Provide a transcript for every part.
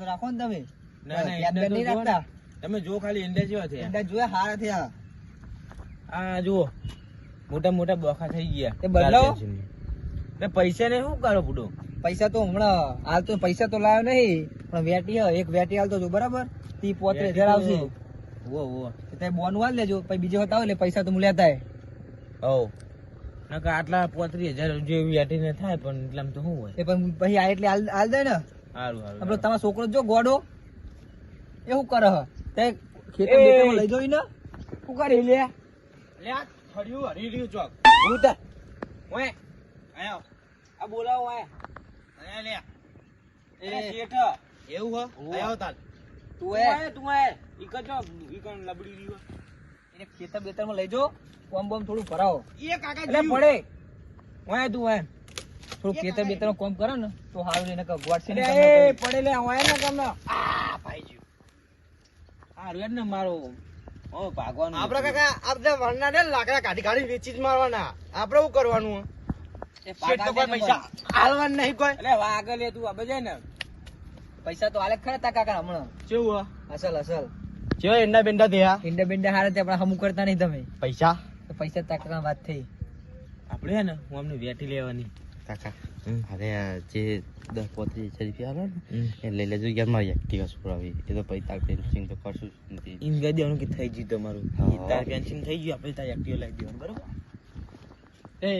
તો રાખો ને તમે. ના, ના, નહીં રાખતા? તમે જો ખાલી ઈંડા જેવા થયા. ઈંડા જોયા હારા થયા. આ જુઓ. મોટા મોટા બોખા થઈ ગયા તે? ને પૈસા ને શું કરો બુડો પૈસા તો હમણાં હાલ તો પૈસા તો લાવ્યો નહીં પણ વેટી એક વેટી હાલતો જો બરાબર? તી પોત્રીસ હજાર આવશે. ઓ ઓ તે બોન વાળ લેજો પછી બીજો હતા એટલે પૈસા તો હું લેતા ઓ નકા આટલા પોત્રીસ હજાર જેવી વેટીને થાય પણ એટલામાં તો શું હોય? એ પણ પછી આ એટલે હાલ હાલ દે ને. સારું સારું તમારો છોકરો જો ગોડો એ શું કરે હ? તે ખેતર એ. લઈ જોઈ ને? શું કરી લે? લે આ હરી રહ્યું ચોક હું તા ઓય આયો. આ બોલાવો આ આયા લે. એ. એ શેઠ એવું હો. આયો તું તું એ તું આય. ઈક કજો ઈક લબડી રહ્યો એને ખેતર બેતરમાં લઈ જો. કોમ બોમ થોડું ભરાવો. એ કાકા પડે. ઓય તું ઓય થોડું ખેતર બેતરમાં કોમ કરો ને તો સારું એને ગોડશે ને એ પછી. પડે ને આ ભાઈ ને મારો. ઓ ભાગવાનું. આપડે કાકા આપણે વરના ને લાકડા કાઢી કાઢી વેચી જ મારવાના શું કરવાનું? શેઠ તો કોઈ પૈસા હાલવાના નહીં કોઈ. એટલે વાગે લે તું આ ને પૈસા તો હાલે ખરા તા કાકા હમણાં. કેવું અસલ અસલ. જો એંડા બેંડા થયા? ઈંડા બિંડા હારે તે આપણે હમું કરતા નહીં તમે. પૈસા? પૈસા તા કાકા વાત થઈ. આપણે ને હું અમને વેઠી લેવાની. કાકા. અરે જે દસ પોત્રીસ હજાર રૂપિયા આવે ને એ લઈ લેજો. યાર મારી એક્ટિવા સુરાવી એ તો તો કરશું જ નથી. દેવાનું કે થઈ ગયું તમારું. તાર પેન્સિંગ થઈ ગયું આપણે તાર એક્ટિવ લાવી દેવાનું બરોબર? એ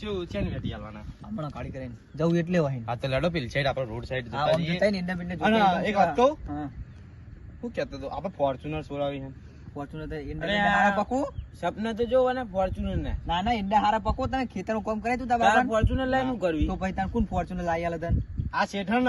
શું છે ને વેટી હમણાં કાઢી કરીને. જવું એટલે વાહીન હા તો લડો પેલી સાઈડ આપણે રોડ સાઈડ જતા એક વાત કહું? હા. કહેતો તો આપણે ફોર્ચ્યુનર સોરાવી છે ફોર્ચ્યુનર ઈંડા અરે બિંડા આ- હારા પકવું. સપના તો જોવો ને ફોર્ચ્યુનર ને. ના ના ઈંડા હારા પકવો તમે ખેતરનું કામ કરાય તું તારા ફોર્ચ્યુનર લઈને શું કરવી? તો પછી તાર કોણ ફોર્ચ્યુનર લાવી આલે તને? આ શેઠ હે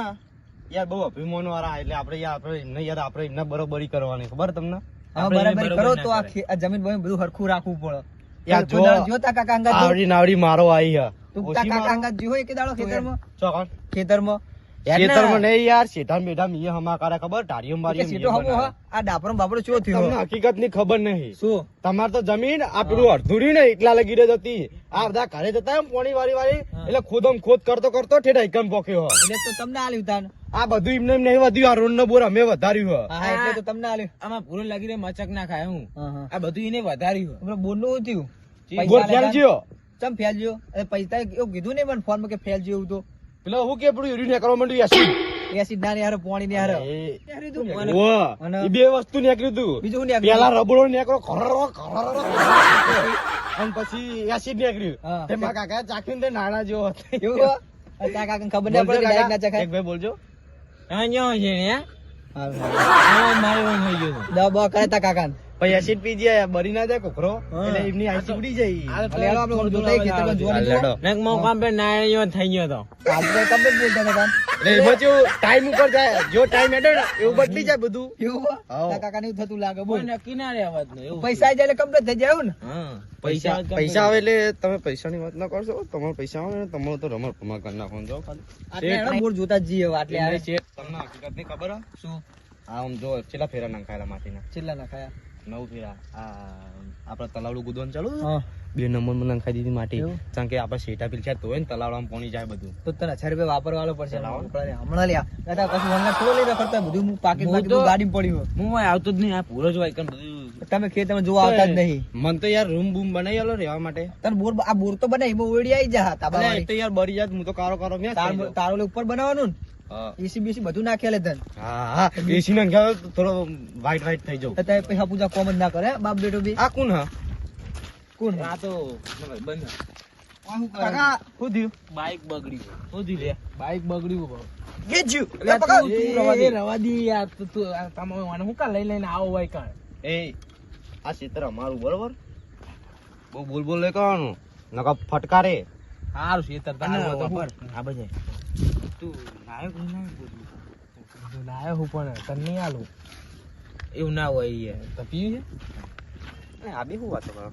યાર બહુ અભિમાન વાળા એટલે આપણે યાર આપણે એમને યાર આપણે એમને બરોબરી કરવાની ખબર તમને? હા બરાબર કરો તો આ જમીન બમીન બધું હરખું રાખવું પડે. યાર જો જો કાકા અંગાત આવડી નાવડી મારો આવી હે. તું કાકા? અંગાત જો એક દાડો ખેતરમાં? ચોકન. ખેતરમાં? ખેતરમાં નહીં યાર શેઠામ બેઠામ ઈ હમા ખબર? ટાળીઓ કે સીધો હમો આ ડાપરો બાપરો ચો થયો તમને હકીકતની ખબર નહીં. શું? તમારે તો જમીન આપણું અડધુરી ને એકલા લગી રહી હતી આ બધા ઘરે જતા એમ પોણી વાળી વાળી એટલે ખોદમ ખોદ કરતો કરતો ઠેઠ એકમ પોક્યો એટલે તો તમને આલ્યું તાન. આ બધું એમને એમ નહીં વધ્યું. આ રોડ નો બોર અમે વધાર્યું હા. એટલે તો તમને આલ્યું. આમાં ભૂરો લાગી રહે મચક ના ખાય હું. આ બધું એને વધાર્યું બોરનું થયું. બોર ફેલ ગયો ચમ ફેલજો અરે પૈસા એવું કીધું ને મને ફોનમાં કે ફેલ એવું તો. પેલો હું કે પડ્યું યુરિન કરવા માંડ્યું એસિડ. એસિડ ના યાર પાણી ને હારે એ- બે વસ્તુ નીકળ્યું તું. બીજું પેલા રબડો નીકળો ખરરો ખરરો અને પછી એસિડ નીકળ્યું. તે મા કાકા ચાખીને નાણા તે જેવો હતો. એવું કાકા કાકાને ખબર ના પડે ડાયરેક્ટ ના કાકા. ચખાય. એક ભાઈ બોલજો. હા ન્યો છે ને હે? મારે થઈ ગયું દબો કરે તા કાકાને. પછી એસિડ પી જાય બરી ના જાય કોકરો એટલે એમની આઈસી ઉડી જાય. આ તો અલે હેડો આપણે જોતા ખેતરમાં જોવા લેડો. ને મોં કામ પે નાયો થઈ ગયો તો. આપણે કમ્પ્લીટ બોલતા ને કામ. એટલે બચ્યું ટાઈમ ઉપર જાય જો ટાઈમ એડે એવું બદલી જાય બધું. એવું કાકા એવું થતું લાગે બોલ. નક્કી ના રહેવાનું એવું. પૈસા આવી જાય એટલે કમ્પ્લીટ થઈ જાય ને? પૈસા પૈસા પૈસા આવે એટલે તમે પૈસા ની વાત ના કરશો. તમારે પૈસા આવે ને તમારો તો રમત ભમા કરી નાખો જો ખાલી. બોર જોતા જ જઈએ એટલે આવે. તમને હકીકતની ખબર શું? આમ જો છેલ્લા ફેરા નાખાયેલા માટીના. છેલ્લા ના ખાયા નવ ફેરા આપડે તલાવડું કૂદવાનું ચાલુ બે નંબરમાં નંખાઈ દીધી માટી. કારણ કે આપણે શેઠા પીલ છે તોય તલાવડામાં પોણી જાય બધું. તો તને હજાર રૂપિયા વાપરવાનો પડશે હમણાં લ્યા દાદા પછી વંગા થોડો લઈ રખડતા બધું હું પાકીટ હું બાકીટ તો- બધું ગાડીમાં પડ્યું હું આવતો જ નહીં આ પૂરો જ હોય કેમ બધું તમે ખેતરમાં જોવા આવતા જ નહીં. મન તો યાર રૂમ બૂમ બનાવી આલો રહેવા માટે. તને બોર આ બોર તો બનાવી ઓળી આવી જા હતા તો યાર બરી જાત હું તો કારો કારો. તારો ઉપર બનાવવાનું ને? એસી બીસી બધું નાખેલે તને હા હા. એસી ને અંગારો થોડો વ્હાઈટ વ્હાઈટ થઈ જાઉં. અત્યારે પૈસા પૂજા કોમ ના કરે બાપ બેટો બી? આ કોણ હા? કોણ? આ તો બંધ કાકા શું થયું? બાઈક બગડી શું થયું લે? બાઈક બગડ્યું બહુ. ગેજ્યુ એટલે તું- તું રવા દે. એ રવા દે. યાર તું તું તમે હું કા લઈ લઈને આવો હોય કાં એ આ ક્ષેત્ર અમારું બરોબર? બહુ બોલ બોલ કરવાનું. નકા ફટકારે. સારું છે તર આ તું લાયો કે ના તું લાયો હું પણ તને નહીં આલું? એવું ના હોય યાર તો પીવું છે? આ બી શું વાતો કરો?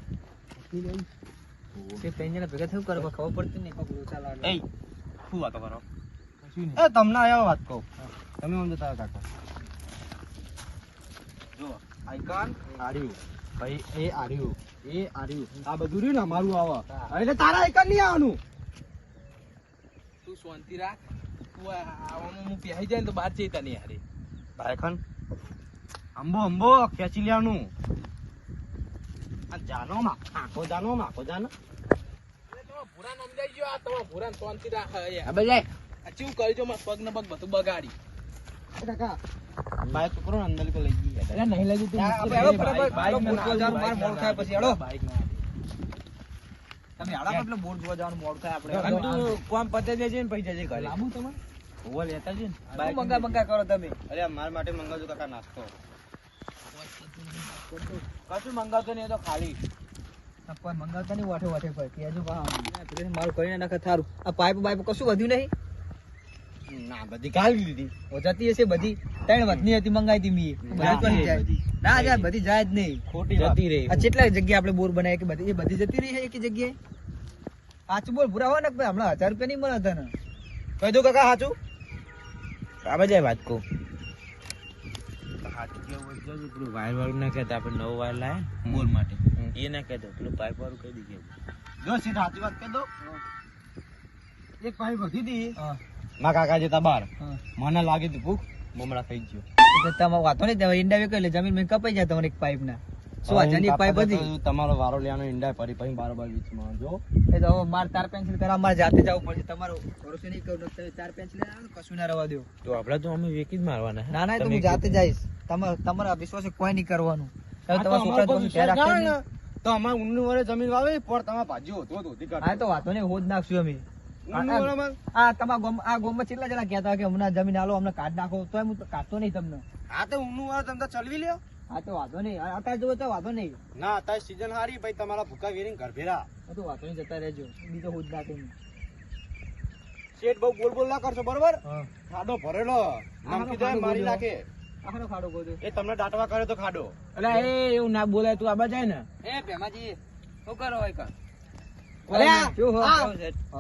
તે ત્રણ જણા ભેગા થયું કરે? ખબર પડતી નહીં લોચા એ શું વાતો કરો? એ તમને આયા વાત કહું. તમે આમ જતા રહો કાકા જો આઈકન આર્યુ. ભાઈ એ આર્યુ. એ આર્યુ. આ બધું રહ્યું ને અમારું આવા. હા. એટલે તારા આઈકન નહીં આવવાનું. તું શાંતિ રાખ. તું હું પહેરી જાય તો બહાર જઈતા નહીં હારી ભાઈખન અંબો અંબો ખેંચી લેવાનું આ જાનો માં આખો જાનો માં આખો જાનો ભૂરાને સમજાઈ ગયો આ તમારા ભૂરાને શાંતિ રાખે યાર. આ આ ચેવું કરજો મારા પગ ને પગ બધું બગાડી કાકા બાઈક પકડો અંદર કો લઈ નહીં તું. બાઈક ના મારે ના મોડું થાય પછી હેડો. બાઈક ના તમે આડા એટલે બોટ જોવા જવાનું મોડ થાય આપણે. તું કોમ પતે દેજે ને પૈસા જઈ ઘરે લાંબુ તમારે? હોવા લેતા જજે ને મંગા મંગા કરો તમે? અરે મારા માટે મંગાવજો કાકા નાસ્તો. કશું મંગાવતો નહીં તો ખાલી. આ મંગાવતા નહીં વાઠે વાઠે પર. કહેજો મારું કરીને નાખે થારું. આ પાઇપ બાઇપ કશું વધ્યું નહીં? ના બધી કાઢી દીધી ઓ જતી હશે બધી. ત્રણ વધની હતી મંગાવી હતી મી. ના જાય. બધી. જાય જ નહીં. ખોટી જતી રહી. આ કેટલા જગ્યા આપણે બોર બનાવી કે બધી? એ બધી જતી રહી છે એક જગ્યાએ? સાચું બોલ પૂરા હોય ને હમણાં હજાર રૂપિયા નહીં મળે તને. કહી દો કાકા સાચું આ બધા વાત કહું. પેલું વાયર વાળું ના કહેતા આપણે નવો વાયર લાયા બોર માટે. એ ના કહેતો પેલું પાઇપ વાળું કહી દીધું જો સીટ સાચી વાત કહી દો. એક પાઇપ વધી હતી હા. કાકા જતા બાર. મને લાગી હતી ભૂખ મમરા થઈ ગયો. તો તમે વાતો નહીં ઈંડા કઈ લે જમીન મેં કપાઈ જાય તમારે એક પાઇપ ના. સો હજારની એક પાઇપ તમારો વારો લેવાનો ઈંડા ફરી ફરી બારોબાર વીચમાં જો એ તો હવે મારે તાર પેન્સિલ કરવા મારે જાતે જવું પડશે. તમારો ભરોસો નહીં કરું તમે ચાર પેન્સિલ કશું ના રવા દો. તો આપણે તો અમે વેકી જ મારવાના. ના ના તો હું જાતે જઈશ. તમારે તમારા વિશ્વાસે કોઈ નહીં કરવાનું. તમારા છોકરા તો ધ્યાન તો અમારે વરે જમીન વાવે પણ તમારે ભાજી હોતો તો હોતી. હા તો વાતો નહીં હોજ નાખશું અમે. આ તમારા ગામ આ ગામમાં કેટલા જણા કહેતા કે હમણાં જમીન આલો અમને કાઢ નાખો તો હું કાઢતો નહીં તમને. આ તો ઊનનું વાળો તમે ચલવી લ્યો. હા તો વાંધો નહીં. અત્યારે જોવો તો વાંધો નહીં. ના અત્યારે સીઝન હારી ભાઈ તમારા ભૂકા વેરીને ઘર ભેરા. તો વાંધો નહીં જતા રહેજો. બીજો હું જ ના નહીં. શેઠ બહુ બોલ બોલ ના કરશો બરોબર? ખાડો ભરેલો. નમકી દે મારી નાખે. આખો ખાડો ગોજો. એ તમને દાટવા કરે તો ખાડો. અલા એ એવું ના બોલાય તું આબા જાય ને. એ પેમાજી શું કરો હોય કર? અરે આ- શું હો? આ-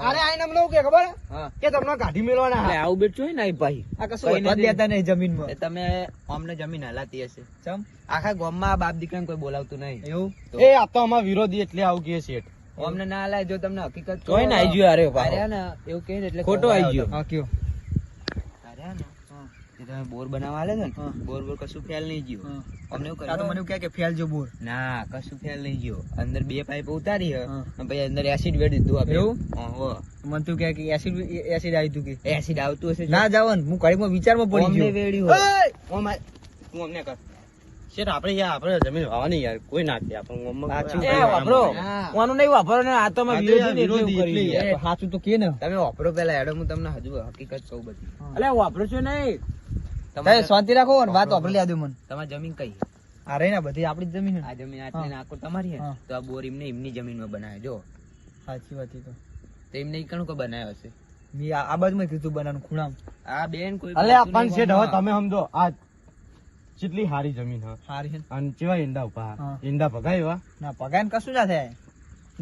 અરે આઈને અમને કે ખબર? કે તમને ગાડી મેળવાના એટલે આવું બેઠું હોય ને ભાઈ. આ કશું કઈ વધવા જ નથી. દેતા નહીં જમીનમાં. તમે અમને જમીન હલાતી હશે. ચમ? આખા ગામમાં બાપ દીકરાને કોઈ બોલાવતું નહીં. એવું? એ આ તો અમારા વિરોધી એટલે આવું કે શેઠ અમને ના હલાય જો તમને હકીકત કોઈ ને આવી ગયો અરે અરે ને એવું કહે એટલે ખોટો આવી ગયો. હા કયો. તમે બોર બનાવવા આલે છે ને બોર બોર કશું ફેલ નહીં ગયો. અમને એવું કર્યું મને કહે કે ફેલ જો બોર. ના કશું ફેલ નહીં ગયો. અંદર બે પાઇપ ઉતારી અને પછી અંદર એસિડ વેડી દીધું આપણે એવું? હા, મને તું કહે કે એસિડ એસિડ આવી તું કે. એસિડ આવતું હશે ના જાવન હું ઘડીમાં વિચારમાં પડી ગયો. વેડ્યું હોય. ઓય! ઓ માય, તું અમને કર. શેઠ આપણે યાર આપણે જમીન વાવાની યાર કોઈ ના દે આપણે વાપરો. ઓનું નહીં વાપરો ને આ તો વિરોધી એટલે સાચું કે ને. તમે વાપરો પેલા એડો હું તમને હજુ હકીકત કહું બધી. અલ્યા વાપરો છો નહીં. તમે શાંતિ રાખો ને વાત વાપરી દો મને. તમારી જમીન કઈ આ રહી ને બધી આપણી જમીન આ જમીન આટલી નાખો તમારી હે. તો આ બોર એમને એમની જમીનમાં બનાવ્યો જો. સાચી વાત તો. તો એમને ઈ કો બનાવ્યો છે? મી આ આ બાજુમાં કીધું બનાવવાનું ખૂણામ. આ બેન કોઈ અલે આ નહીં શેઠ હવે તમે સમજો આ કેટલી હારી જમીન હા હારી છે અને ચેવા ઈંડા ઊભા ઈંડા ભગાવ્યા ના પગાર કશું ના થાય.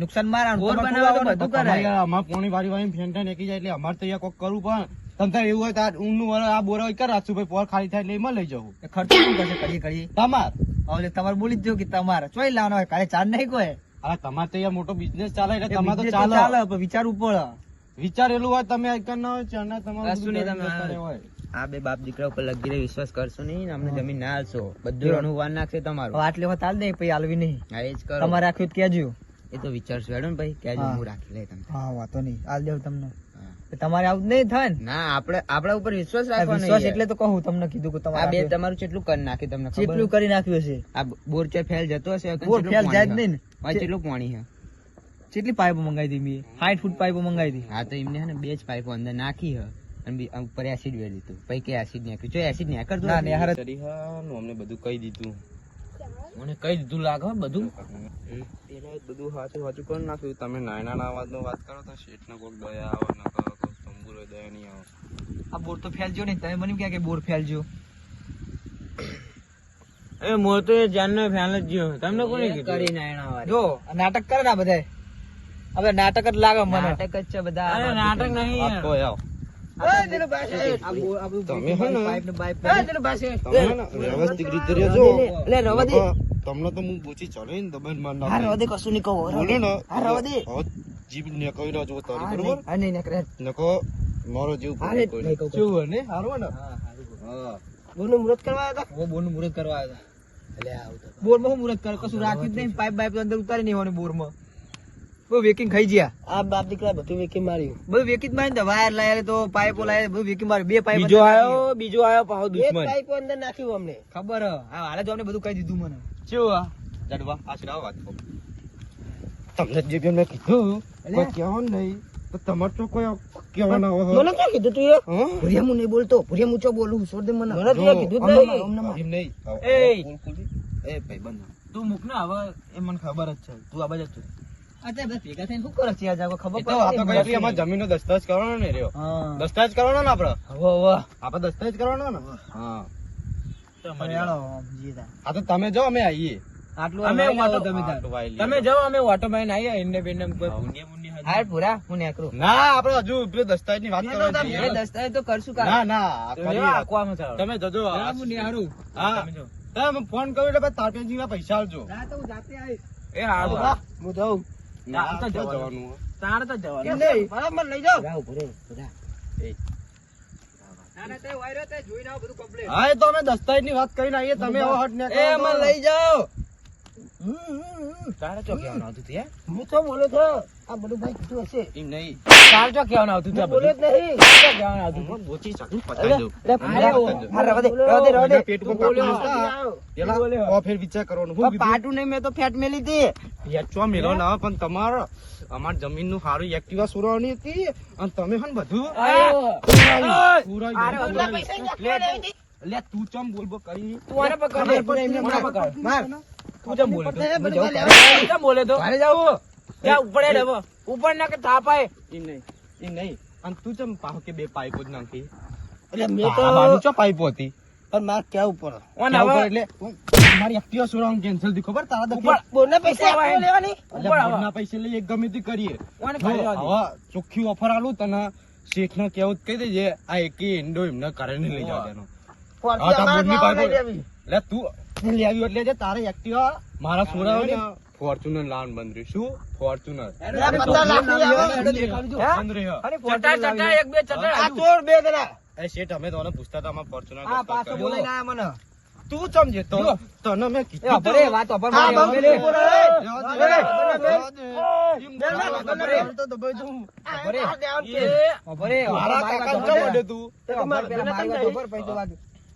નુકસાન મારા બોર બનાવવા તો બધું કરાય. અમારે પોણી વાળી વાળી ફેંટા નેકી જાય એટલે અમારે તો અહીંયા કોક કરવું પણ. તમ એવું હોય તો આ ઊનનું વરસ આ બોરા કર રાખશું ભાઈ પોર ખાલી થાય એટલે એમાં લઈ જવું. ખર્ચો શું કરશે કરીએ કરીએ તમાર. હવે તમારે બોલી જ દો કે તમારે. ચોઈ લાવવાનો હોય કાલે ચાર નહીં કોઈ? અરે તમારે તો અહીંયા મોટો બિઝનેસ ચાલે એટલે તમારે તો ચાલે. ચાલે પણ વિચાર ઉપર. વિચારેલું હોય તમે આજકાલ ના હોય ચાના તમારે શું નહીં તમે આ બે બાપ દીકરા ઉપર લગી રહી વિશ્વાસ કરશો નહીં ને અમને જમીન ના હાલશો બધું રણું વાર નાખશે તમારું. આટલી વાત હાલ દે પછી હાલવી નહીં. હા એ જ કરો. તમારે રાખ્યું કેજો એ તો વિચારશો હેડો ને ભાઈ કેજો હા. રાખી લે તમને. હા વાતો નહીં. હાલ દેવ તમને. તમારે આવું નહીં થાય ને. ના આપણે આપણા ઉપર વિશ્વાસ રાખવાનો વિશ્વાસ એટલે તો કહું તમને કીધું કે તમારે બે તમારું કેટલું કરી નાખી તમને ખબર કેટલું કરી નાખ્યું છે આ બોર ચે ફેલ જતો હશે? બોર ફેલ જાય જ નહીં ને. ભાઈ કેટલું પાણી છે? કેટલી પાઇપો મંગાવી હતી મેં 60 ફૂટ પાઇપો મંગાવી હતી. હા તો એમને હે ને બે જ પાઇપો અંદર નાખી હે અને બી- ઉપર એસિડ વેર દીધું. પછી કે એસિડ નાખ્યું? જો એસિડ નાખર ના નેહાર જ- તરીહાનું અમને બધું કહી દીધું. મને કઈ દીધું લાગે બધું. પેલા બધું સાચું સાચું કરી નાખ્યું. તમે નાના નાના અવાજનો વાત કરો તો શેઠ ને કોક દયા આવે ન કહો તંબુરો દયા નહીં આવે આ બોર તો ફેલજો નહીં. તમે મને ક્યાં કે બોર ફેલજો. એ મોર તો એ જાનનો ફેલ જ ગયો. તમને કોને કીધું? જો નાટક કરે ના બધાય. હવે નાટક જ લાગે મને. નાટક જ છે બધા. અરે નાટક નહીં. વાત કહો યાર. આ પેલું પાસે, આ બોર- આ બધું તમે હે ને- પાઇપ ને બાઇપ એ પેલું પાસે તમે હે ને? વ્યવસ્થિત રીતે રહેજો. લે રવા દે નકર તમને તો હું બોચી ચડે ને દબાઈને માર હા નાખું. કશું નહીં કહો. બોલે ને હા, રવા જીભ નીકળી રહ્યો છો તારી બરોબર? હા, નહીં, નકર. નકો મારો જીવ હા, લે, કોઈ લઈ કહું. શું હોય ને? હારો ને? હા, બોનું બોલ. હા. બોરનું મુહૂર્ત કરવા આવ્યા હતા? બોનું મુરત કરવા આવ્યા હતા. એટલે આવું તો બોરમાં શું મુહૂર્ત કશું રાખ્યું જ નહીં. પાઇપ બાઇપ અંદર ઉતારી નહીં હોવાની બોરમાં. બહુ વેકિંગ ખાઈ ગયા. આ બાપ દીકરા બધું વેકી માર્યું. બધું વેકી જ વાયર લાયા તો પાઇપો લાયા બધું વેકી માર્યું. બે પાઇપ બીજો આયો બીજો આયો પાહો દુશ્મન. અંદર નાખ્યું અમને. ખબર હા. હાલે તો અમને બધું કહી દીધું મને. શું આ. જડવા આશરા વાત તમને જે મેં કીધું. અલ્યા. કોઈ કહેવાનું નહીં. તમારે તો કોઈ કહેવાના હોય. મને ક્યાં કીધું તું એ? ભુરિયા હું નહીં બોલતો. ભુરિયા હું ચો બોલું? છોડ દે મને મને તો કીધું? નહીં. નહીં એ. એ ભાઈ બંધ તું મૂક ને હવે એ મને ખબર જ છે. તું આ બાજુ જ છું. અચ્છા બધા ભેગા થઈને શું કરે છે આ જાગો ખબર એ તો આ તો પડે કઈ અમારે જમીનનો દસ્તાવેજ કરવાનો ને રહ્યો. હા. દસ્તાવેજ કરવાનો ને આપડે? હવે હવે. આપડે દસ્તાવેજ કરવાનો ને? હા. આ તો તમે જાઓ અમે આવીએ આટલું અમે તમે જાઓ અમે ઓટો મારીને આવીએ એમને બેને કોઈ પુણ્ય પુણ્ય પૂરા હું નીકળું ના આપડે હજુ પેલો દસ્તાવેજની વાત કરવાની એ છે. દસ્તાવેજ તો કરશું. ના ના આંકવામાં. તમે જજો હા, તમે ફોન કર્યો એટલે ના પૈસા આલજો ના તો હું જાતે આવીશ. એ હા. હું જાઉં. ના તો તો જવાનું. જવાનું તારે તો જવાનું. નહીં. બરાબર લઈ જાવ ના, ના, તે વાયરો તે જોઈને આવો બધું complete. હા તો અમે દસ્તાવેજની વાત કરીને આવીએ તમે હટ ને લઈ જાઓ તારે ચો કહેવાનું આવતું હતું, હું તો બોલો છો આ બધું ભાઈ કીધું હશે એમ નહીં તારે ચો કહેવાનું આવતું હતું આ બોલ્યો બધું? જ નહીં કહેવાનું આવતું હતું? ગોચી ચાકુ પતાઈ દઉં. અરે, રવા દે, રવા દે, રવા દે. પેટ ઉપર બોલ્યો કાપી હશે. નાખતા. પેલા ઓ ફેર વિચાર કરવાનો હું પણ પાટું નહીં મેં તો ફેટ મેલી હતી વેચવા મેલો ના પણ તમારે અમાર જમીનનું સારું એક્ટિવા સુરવાની હતી અને તમે હન બધું લે, તું ચમ બોલબો બોલ કરી તું આને પકડ. માર. માર. માર. તું. ચમ બોલે ચમ બોલે તો? ઘરે જાવ ત્યાં ઉપડે હેડ ઉપર ના કે થાપાય. ઈ નહીં ઈ નહીં. અને તું ચમ પાહો કે બે પાઇપો જ નાખી. એટલે મેં તો બાજુ ચો પાઇપો હતી? પણ માર ક્યાં ઉપર ઓન હવે. એટલે મારી એક્ટિવા સુરાવાનું કેન્સલથી ખબર? તારા ઉપર. બોલના પૈસા લેવાની? ઉપર આવો. બોર્ડના પૈસે લઈ એક ગમે તે કરીએ. હવે ચોખ્ખી ઓફર આલું તને શેઠ ને કેવું કહી દેજે આ એકી ઇન્ડો એમને કરે ને લઈ જાવ તેનો તો લઈ લેવી. એટલે તું જે તારે એક્ટિવા મારા સુરાવાની ફોર્ચ્યુનર લાવન બંધ રહી શું? ફોર્ચ્યુનર એક બે આ ચોર બે જણા. એ શેઠ અમે તને પૂછતા હતા અમારા ફોર્ચ્યુનર પાછો બોલાઈને આયા મને. તું ચમ જો. તને મેં કીધું વાત. રહ્યો, બોલે.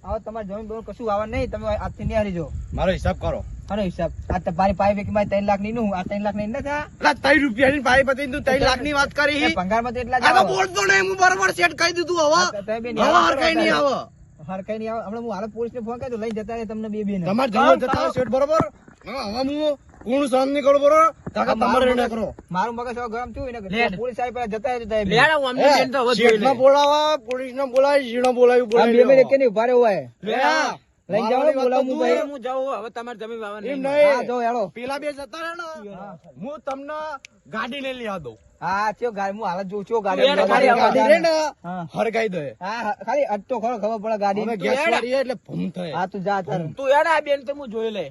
હવે તમારે જમીન બમીન કશું નહીં તમે આજથી મારો હિસાબ કરો. હિસાબ. આ તમારી માં ત્રણ લાખની નું આ ત્રણ લાખની નથી એટલે ત્રણ રૂપિયાની ની તું ત્રણ વાત કરી. એ ભંગારમાં એટલા જ. બોલતો નહીં હું બરોબર સેટ કહી દીધું હવે. હવે નિહાળો કઈ નહીં આવે. હાર કઈ નહીં આવે. હમણાં હું હાલ પોલીસ ને ફોન કર્યો લઈ જતા તમને બે બે તમારે જતા બરોબર? હા, હવે હું કોણ સહન નીકળો બરો કાકા તમારે મારું કરો. મારું મગજ હવે ગરમ થયું ને પોલીસ આવી પેલા જતા જતા લે આ અમને બેન તો હવે જોઈ બોલાવા પોલીસ ને બોલાવી જીણો બોલાવી આ બે બે બોલાવી કે નહીં રહેવું હોય? લે લઈ જાવ બોલાવું હું ભાઈ. હું જાઉં હવે તમારે જમીન વાવવાની નહીં. હા જો હેડો. પેલા બે જતા રહે હું તમને ગાડી લઈ લેવા દઉં. હા ચો ગાડી હું હાલત જોઉં છું ગાડી ગાડી રે ને હા. હરગાઈ દે. હા હા, ખાલી અટતો ખરો ખબર પડે ગાડી ગેસ વાળી એટલે ભૂમ થાય. હા તું જા તાર. તું યાર આ બેન તો હું જોઈ લે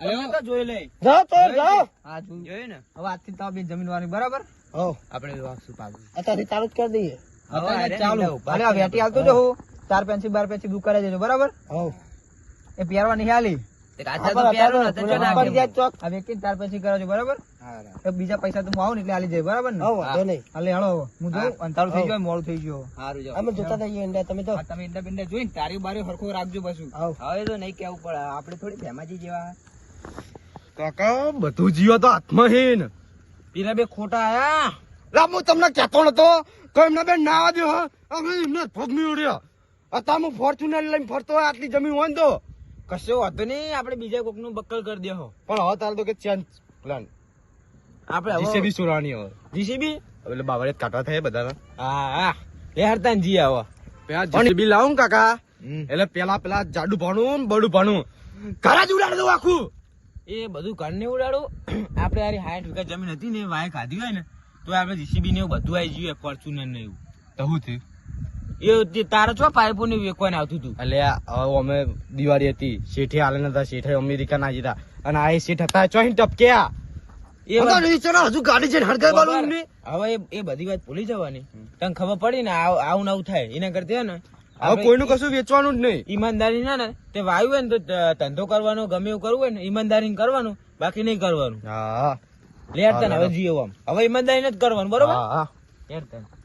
જોઈ લે જાઓ તો જાઓ. હા તું ને? હવે આજથી તો બેન જમીન વાળી બરાબર? હો. આપણે વાગશું પાછું અત્યારથી ચાલુ જ કરી દઈએ. હવે હવે ચાલુ. રેડી ઊભા હાલે આ વેટી હાલતો જો હું. ચાર પેન્સિલ બાર પેન્સિલ બુક કરાવી દેજો બરાબર? હો. એ પહેરવા નહીં હાલી બીજા પૈસા તો હું આવું ને એટલે હાલી જાય બરાબર ને? હાલે હેળો હું જોઉં અંધારું થઈ ગયો મોડું થઈ ગયો. અમે જોતા થઈએ ઈંડા તમે તો. તમે ઈંડા બિંડા જોઈને તારી બારી હરખો રાખજો પછી. હવે તો નહીં કેવું પડે આપડે થોડી ફેમાજી જેવા. કાકા બધું જીવો તો હાથમાં હે ને પેલા બે ખોટા આયા? લા હું તમને કહેતો નતો. કે એમને બે ના આવવા દો અમે એમને ભોગમી મેળ્યો અત્યારે હું ફોર્ચ્યુનર લઈને ફરતો હોય આટલી જમીન હોય ને તો. કશો વાંધો નહીં આપણે બીજા કોકનું બક્કલ કરી દેહો પણ હવે તારે તો કે ચેન્જ પ્લાન આપણે જીસીબી સુરાણી હવે. જીસીબી? એટલે બાવળે કાઢવા થાય બધાના. હા હા. એ હરતા જી આવો. પેલા જીસીબી લાવું કાકા. એટલે પેલા પેલા જાડુ ભાણું બડું ભાણું ઘરે જ ઉડાડી દઉં આખું. એ બધું ઘરને ઉડાડું. આપણે યાર હાઈટ વીઘા જમીન હતી ને વાય ખાધી હોય ને તો આપણે જીસીબી ને એવું બધું આવી ગયું ફોર્ચ્યુનર ને એવું. તો શું થયું? એ તારે છો પાઇપો ને વેકવાને આવતું હતું. એટલે હવે અમે દિવાળી હતી. શેઠે હાલે નતા શેઠે અમેરિકા ના જતા. અને આ શેઠ હતા ચોહી ટપક્યા. હજુ ગાડી છે હવે એ- બધી વાત ભૂલી જવાની. તને ખબર પડી ને આવું આવું થાય. એના કરતા હોય ને હવે કોઈનું કશું વેચવાનું જ નહીં. ઈમાનદારી ના ને તે વાયુ હોય ને તો ધંધો કરવાનો ગમે એવું કરવું હોય ને ઈમાનદારી કરવાનું બાકી નહીં કરવાનું. હા. લેટ તને હવે જીવો આમ. હવે ઈમાનદારી જ કરવાનું બરોબર? હા હા. તને